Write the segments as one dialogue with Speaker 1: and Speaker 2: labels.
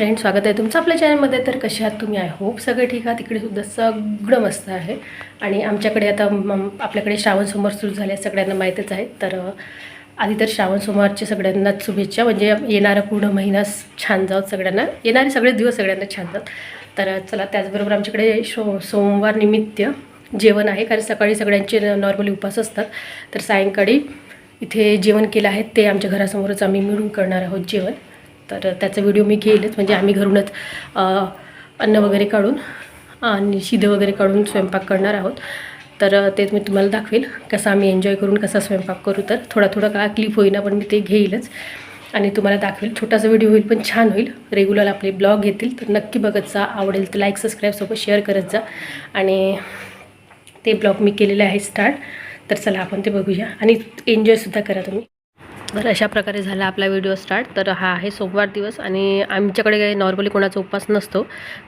Speaker 1: Friend स्वागत आहे तुमचं आपल्या चॅनलमध्ये. तर कसे आहात तुम्ही? आय होप सगळं ठीक आहात. तिकडे सुद्धा सगळं मस्त आहे. आणि आमच्याकडे आता आपल्याकडे श्रावण सोमवार सुरू झाले सगळ्यांना माहीतच आहे. तर आधी तर श्रावण सोमवारच्या सगळ्यांनाच शुभेच्छा. म्हणजे येणारा पूर्ण महिना छान जाऊ सगळ्यांना. येणारे सगळे दिवस सगळ्यांना छान जात तर चला त्याचबरोबर आमच्याकडे शो सोमवार निमित्त जेवण आहे. कारण सकाळी सगळ्यांचे नॉर्मली उपवास असतात. तर सायंकाळी इथे जेवण केलं आहे ते आमच्या घरासमोरच आम्ही मिळून करणार आहोत जेवण. तर त्याचा व्हिडिओ मी घेईलच म्हणजे आम्ही घरूनच अन्न वगैरे काढून आणि शिधे वगैरे काढून स्वयंपाक करणार आहोत. तर ते तेच मी तुम्हाला दाखवेल कसा आम्ही एन्जॉय करून कसा स्वयंपाक करू. तर थोडा थोडा का क्लिप होईना पण मी ते घेईलच. आणि तुम्हाला दाखवेल छोटासा व्हिडिओ होईल पण छान होईल. रेग्युलर आपले ब्लॉग येतील. तर नक्की बघत जा. आवडेल तर लाईक सबस्क्राईबसोबत शेअर करत जा. आणि ते ब्लॉग मी केलेले आहे स्टार्ट तर चला आपण ते बघूया. आणि एन्जॉयसुद्धा करा तुम्ही. तर अशा प्रकारे झाला आपला व्हिडिओ स्टार्ट. तर हा आहे सोमवार दिवस आणि आमच्याकडे काही नॉर्मली कोणाचा उपवास नसतो.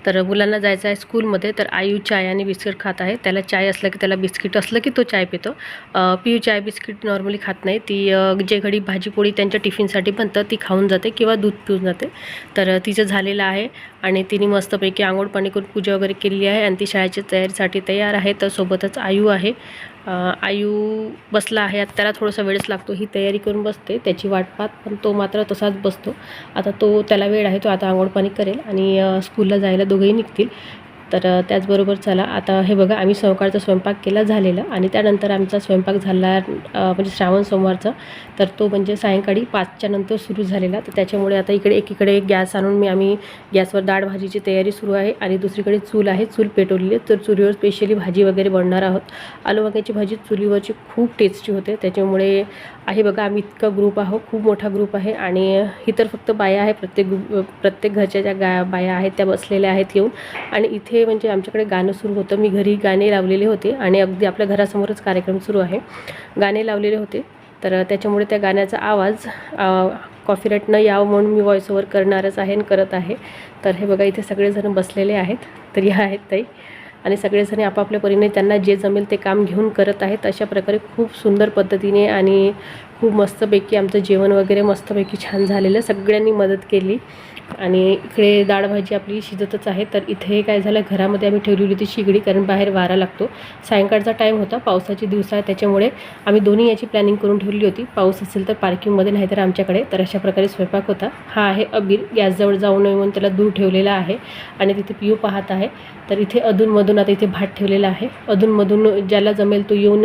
Speaker 1: तर मुलांना जायचं आहे स्कूलमध्ये तर आयू चाय आणि बिस्किट खात आहे. त्याला चाय असलं की त्याला बिस्किट असलं की तो चाय पितो. पियू चाय बिस्किट नॉर्मली खात नाही. ती जे घडी भाजीपोळी त्यांच्या टिफिनसाठी बनतं ती खाऊन जाते किंवा दूध पिऊन जाते. तर तिचं झालेलं आहे आणि तिने मस्तपैकी आंघोळ पाणी करून पूजा वगैरे केलेली आहे आणि ती शाळेच्या तयारीसाठी तयार आहे. तर सोबतच आयू आहे. आयू बसला आहे त्याला थोडासा वेळच लागतो. ही तयारी करून बसते त्याची वाट पाहत पण तो मात्र तसाच बसतो. आता तो त्याला वेळ आहे तो आता आंघोळ पाणी करेल आणि स्कूलला जायला दोघंही निघतील. तर त्याचबरोबर चला आता हे बघा आम्ही सकाळचा स्वयंपाक केला झालेला आणि त्यानंतर आमचा स्वयंपाक झाला म्हणजे श्रावण सोमवारचा. तर तो म्हणजे सायंकाळी पाचच्या नंतर सुरू झालेला. तर त्याच्यामुळे आता इकडे एकीकडे गॅस आणून मी आम्ही गॅसवर डाळ भाजीची तयारी सुरू आहे आणि दुसरीकडे चूल आहे चूल पेटवलेली तर चुलीवर स्पेशली भाजी वगैरे बनणार आहोत. आलू वांग्याची भाजी चुलीवरची खूप टेस्टी होते. त्याच्यामुळे आहे बघा आम्ही इतका ग्रुप आहोत खूप मोठा ग्रुप आहे आणि ही तर फक्त बाया आहे प्रत्येक ग्रुप प्रत्येक घरच्या ज्या गा बाया आहेत त्या बसलेल्या आहेत येऊन. आणि इथे म्हणजे आमच्याकडे गाणं सुरू होतं. मी घरी गाणे लावलेले होते आणि अगदी आपल्या घरासमोरच कार्यक्रम सुरू आहे. गाणे लावलेले होते. तर त्याच्यामुळे त्या गाण्याचा आवाज कॉफीराईट न यावं म्हणून मी व्हॉइस ओव्हर करणारच आहे आणि करत आहे. तर हे बघा इथे सगळेजण बसलेले आहेत. तर ह्या आहेत ताई. आणि सगळेजण आपापल्या परीने त्यांना जे जमेल ते काम घेऊन करत आहेत. अशा प्रकारे खूप सुंदर पद्धतीने आणि खूप मस्तपैकी आमचं जेवण वगैरे मस्तपैकी छान झालेलं. सगळ्यांनी मदत केली. आणि इकडे डाळ भाजी आपली शिजतच आहे. तर इथे काय झालं घरामध्ये आम्ही ठेवलेली होती शिगडी कारण बाहेर वारा लागतो. सायंकाळचा टाईम होता पावसाचे दिवस आहे त्याच्यामुळे आम्ही दोन्ही याची प्लॅनिंग करून ठेवली होती. पाऊस असेल तर पार्किंगमध्ये नाही तर आमच्याकडे. तर अशा प्रकारे स्वयंपाक होता. हा आहे अबीर. गॅसजवळ जाऊ नये म्हणून त्याला दूर ठेवलेला आहे आणि तिथे पिऊ पाहत आहे. तर इथे अधूनमधून आता इथे भात ठेवलेला आहे. अधूनमधून ज्याला जमेल तो येऊन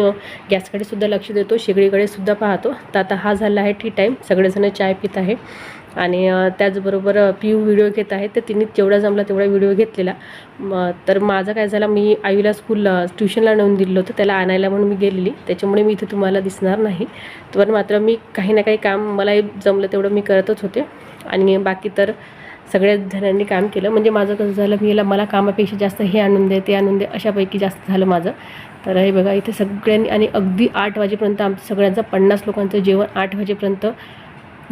Speaker 1: गॅसकडे सुद्धा लक्ष देतो. शेगडीकडे सुद्धा पाहतो. तर आता हा झाला आहे टी टाईम सगळेजण चाय पित आहे. आणि त्याचबरोबर पी पिऊ व्हिडिओ घेत आहे तर तिने जेवढा जमला तेवढा व्हिडिओ घेतलेला. तर माझं काय झालं मी आईला स्कूलला ट्युशनला नेऊन दिलं होतं त्याला आणायला म्हणून मी गेलेली. त्याच्यामुळे मी इथे तुम्हाला दिसणार नाही. तर मात्र मी काही ना काही काम मला जमलं तेवढं मी करतच होते. आणि बाकी तर सगळ्याच जणांनी काम केलं. म्हणजे माझं कसं झालं मी याला मला कामापेक्षा जास्त हे आणून दे ते आणून दे अशापैकी जास्त झालं माझं. तर हे बघा इथे सगळ्यांनी आणि अगदी आठ वाजेपर्यंत आमचं सगळ्यांचं पन्नास लोकांचं जेवण आठ वाजेपर्यंत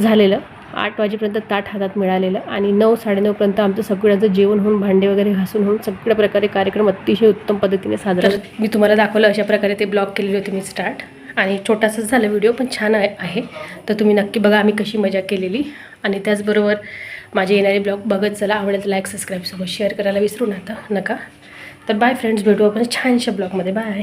Speaker 1: झालेलं. आठ वाजेपर्यंत ताट हातात मिळालेलं आणि नऊ साडेनऊपर्यंत आमचं सगळ्यांचं जेवण होऊन भांडे वगैरे घासून होऊन सगळ्या प्रकारे कार्यक्रम अतिशय उत्तम पद्धतीने साजरा मी तुम्हाला दाखवलं अशा प्रकारे ते ब्लॉग केलेले होते मी स्टार्ट. आणि छोटासाच झालं व्हिडिओ पण छान आहे आहे. तर तुम्ही नक्की बघा आम्ही कशी मजा केलेली. आणि त्याचबरोबर माझे येणारे ब्लॉग बघत चला. आवडेल तर लाईक सबस्क्राईबसोबत शेअर करायला विसरू नका नका. तर बाय फ्रेंड्स भेटू आपण छानशा ब्लॉगमध्ये. बाय